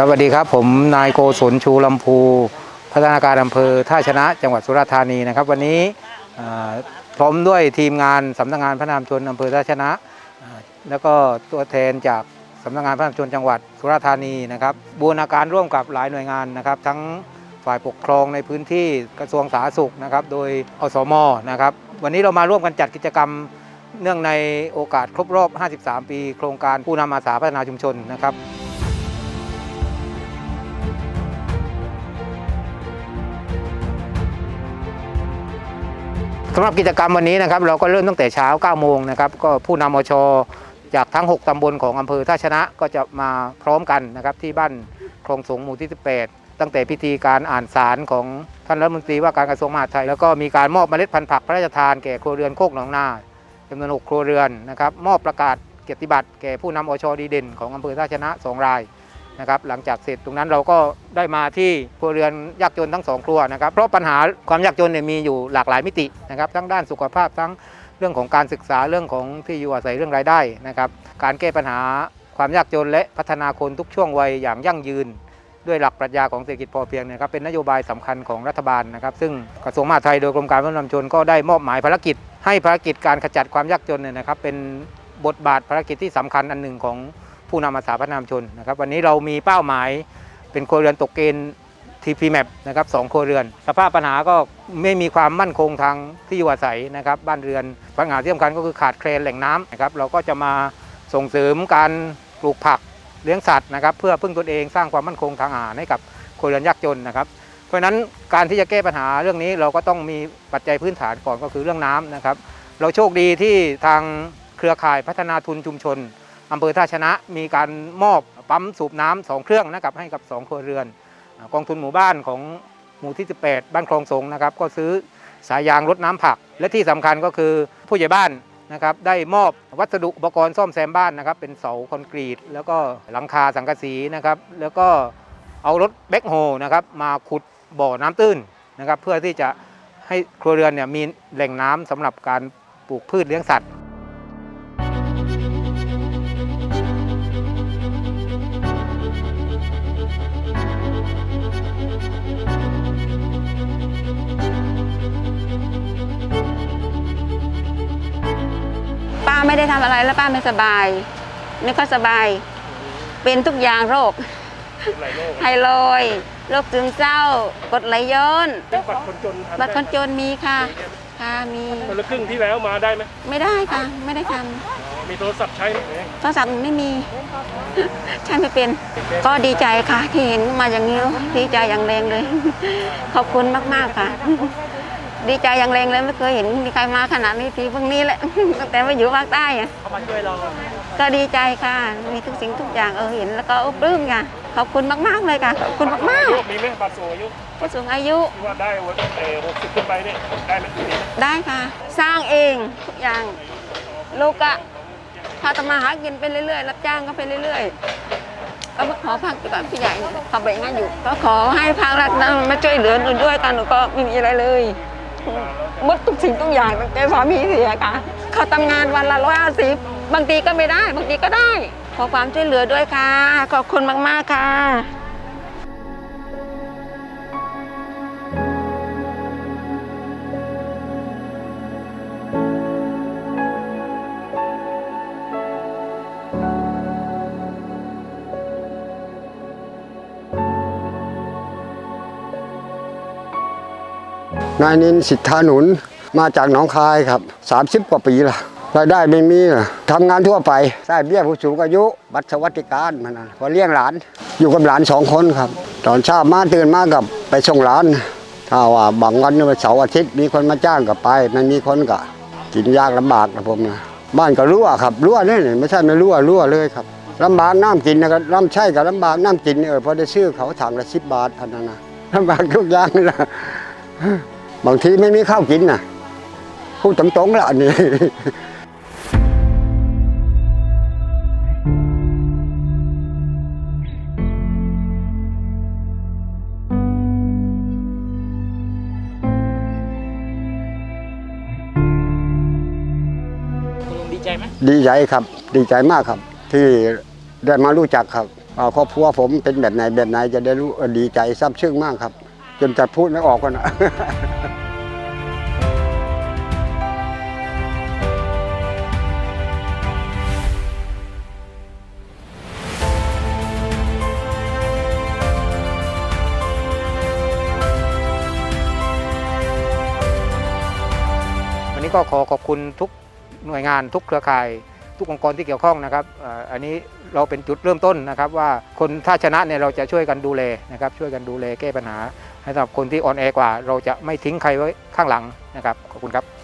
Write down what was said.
ครับสวัสดีครับผมนายโกศลชูลำพูพัฒนาการอำเภอท่าชนะจังหวัดสุราษฎร์ธานีนะครับ วันนี้พร้อมด้วยทีมงานสำนักงานพระนามชนอำเภอท่าชนะ แล้วก็ตัวแทนจากสำนักงานพระนามชนจังหวัดสุราษฎร์ธานีนะครับบูรณาการร่วมกับหลายหน่วยงานนะครับ ทั้งฝ่ายปกครองในพื้นที่กระทรวงสาธารณสุขนะครับ โดยอสมนะครับ วันนี้เรามาร่วมกันจัดกิจกรรมเนื่องในโอกาสครบรอบ 53 ปี โครงการผู้นำอาสาพัฒนาชุมชนนะครับ สำหรับกิจกรรมวันนี้นะครับเราก็เริ่มตั้งแต่เช้า 9 โมงนะครับก็ผู้นำอชจากทั้ง 6 ตำบลของอำเภอท่าชนะก็จะมาพร้อมกันนะครับที่บ้านคลองสงหมู่ที่ 18 ตั้งแต่พิธีการอ่านสารของท่านรัฐมนตรีว่าการกระทรวงมหาดไทย แล้วก็มีการมอบเมล็ดพันธุ์ผักพระราชทานแก่ครัวเรือนโคกหนองนาจำนวน 6 ครัวเรือนนะครับมอบประกาศเกียรติบัตรแก่ผู้นำอชดีเด่นของอำเภอท่าชนะ 2 ราย นะครับหลังจากเสร็จตรงนั้นเราก็ได้มาที่ครัวเรือนยากจนทั้งสองครัวนะครับเพราะปัญหาความยากจนเนี่ยมีอยู่หลากหลายมิตินะครับทั้งด้านสุขภาพทั้งเรื่องของการศึกษาเรื่องของที่อยู่อาศัยเรื่องรายได้นะครับการแก้ปัญหาความยากจนและพัฒนาคนทุกช่วงวัยอย่างยั่งยืน ด้วยหลักปรัชญาของเศรษฐกิจพอเพียงนะครับเป็นนโยบายสำคัญของรัฐบาลนะครับ ซึ่งกระทรวงมหาดไทยโดยกรมการพัฒนาชุมชนก็ได้มอบหมายภารกิจ ให้ภารกิจการขจัดความยากจนเนี่ยนะครับเป็นบทบาทภารกิจที่สำคัญอันหนึ่งของ ผู้นำอาสาพัฒนามชนนะครับ วันนี้เรามีเป้าหมายเป็นครัวเรือนตกเกณฑ์ TP Map นะครับสองครัวเรือน สภาพปัญหาก็ไม่มีความมั่นคงทางที่อยู่อาศัยนะครับ บ้านเรือนปัญหาที่สำคัญก็คือขาดแคลนแหล่งน้ำนะครับ เราก็จะมาส่งเสริมการปลูกผักเลี้ยงสัตว์นะครับ เพื่อพึ่งตนเองสร้างความมั่นคงทางอาหารให้กับครัวเรือนยากจนนะครับ เพราะฉะนั้นการที่จะแก้ปัญหาเรื่องนี้เราก็ต้องมีปัจจัยพื้นฐานก่อนก็คือเรื่องน้ำนะครับ เราโชคดีที่ทางเครือข่ายพัฒนาทุนชุมชน อำเภอท่าชนะมีการมอบปั๊มสูบน้ำสองเครื่องนะครับให้กับ 2 ครัวเรือน กองทุนหมู่บ้านของหมู่ที่ 18 บ้านคลองสงนะครับก็ซื้อสายยางรดน้ำผัก และที่สำคัญก็คือผู้ใหญ่บ้านนะครับได้มอบวัสดุอุปกรณ์ซ่อมแซมบ้านนะครับเป็นเสาคอนกรีต แล้วก็หลังคาสังกะสีนะครับแล้วก็เอารถแบ็คโฮนะครับมาขุดบ่อน้ำตื้นนะครับเพื่อที่จะให้ครัวเรือนเนี่ยมีแหล่งน้ำสำหรับการปลูกพืชเลี้ยงสัตว์ ทำอะไรแล้วป้าไม่สบาย ไม่ค่อยสบาย เป็นทุกอย่างโรคไฮโลยด์โรคซึมเศร้ากรดไหลย้อนเป็นบัตรคนจนทำบัตรคนจได้นมีค่ะ ค่ะมีคนละครึ่งที่แล้วมาได้ไหมไม่ได้ค่ะ ไม่ได้ทมีโทรศัพท์ใช้ไหมำโทรศัพท์ไม่มีใช่ไม่เป็น ก็ดีใจค่ะที่เห็นมาอย่างนี้ดีใจอย่างแรงเลย ขอบคุณมากๆค่ะ ดีใจอย่างแรงเลยไม่เคยเห็นมีใครมาขนาดนี้ทีเพิ่งนี้แหละ ตั้งแต่มาอยู่ภาคใต้อะเขามาช่วยเราก็ดีใจค่ะ มีทุกสิ่งทุกอย่างเออเห็นแล้วก็ปลื้มค่ะขอบคุณมากๆเลยค่ะขอบคุณมากมีไหมบัตรสูงอายุๆผู้สูงอายุที่ว่าได้วันเออหกสิบขึ้นไปเนี่ยได้ไหมมีไหมได้ค่ะ สร้างเองทุกอย่างลูกก็พาตมาหากินไปเรื่อยๆ รับจ้างก็ไปเรื่อยๆ ก็มาขอพักอยู่กับพี่ใหญ่เขาไปงานอยู่ ก็ขอให้ภาครัฐนะมาช่วยเหลือหนูด้วยกันหนูก็ไม่มีอะไรเลย หมดทุกสิ่งทุกอย่างตั้งแต่สามีเสียค่ะเขาทำงานวันละร้อยห้าสิบบางทีก็ไม่ได้ บางทีก็ได้ ขอความช่วยเหลือด้วยค่ะ ขอบคุณมาก ๆ ค่ะ นายนินสิทธาหนุนมาจากหนองคายครับ 30 กว่าปีละรายได้ไม่มีนะทำงานทั่วไปได้เบี้ยผู้สูงอายุบัตรสวัสดิการมันพอเลี้ยงหลานอยู่กับหลานสองคนครับ ตอนเช้ามาตื่นมากับไปส่งหลานถ้าว่าบางวันเสาร์อาทิตย์มีคนมาจ้างกับไปไม่มีคนก็กินยากลำบากนะผมนะบ้านก็รั่วครับรั่วเนี่ยไม่ใช่ไม่รั่วรั่วเลยครับลำบากน้ำกินนะครับน้ำใช่กับลำบากน้ำกินเออพอได้ซื้อเขาถังละสิบบาทพันนั้นนะลำบากทุกอย่างเลยนะ บางทีไม่มีข้าวกินนะพูดตรงๆแล้วอันนี้ดีใจไหมดีใจครับ ดีใจมากครับ ที่ได้มารู้จักครับอ่าครอบครัวผมเป็นแบบไหนแบบไหนจะได้รู้เออดีใจซาบซึ้งมากครับ จนจะพูดไม่ออกกันนะวันนี้ก็ขอขอบคุณทุกหน่วยงานทุกเครือข่าย ทุกองค์กรที่เกี่ยวข้องนะครับอันนี้เราเป็นจุดเริ่มต้นนะครับว่าคนถ้าชนะเนี่ยเราจะช่วยกันดูแลนะครับช่วยกันดูแลแก้ปัญหา สำหรับคนที่อ่อนแอกว่า เราจะไม่ทิ้งใครไว้ข้างหลังนะครับ ขอบคุณครับ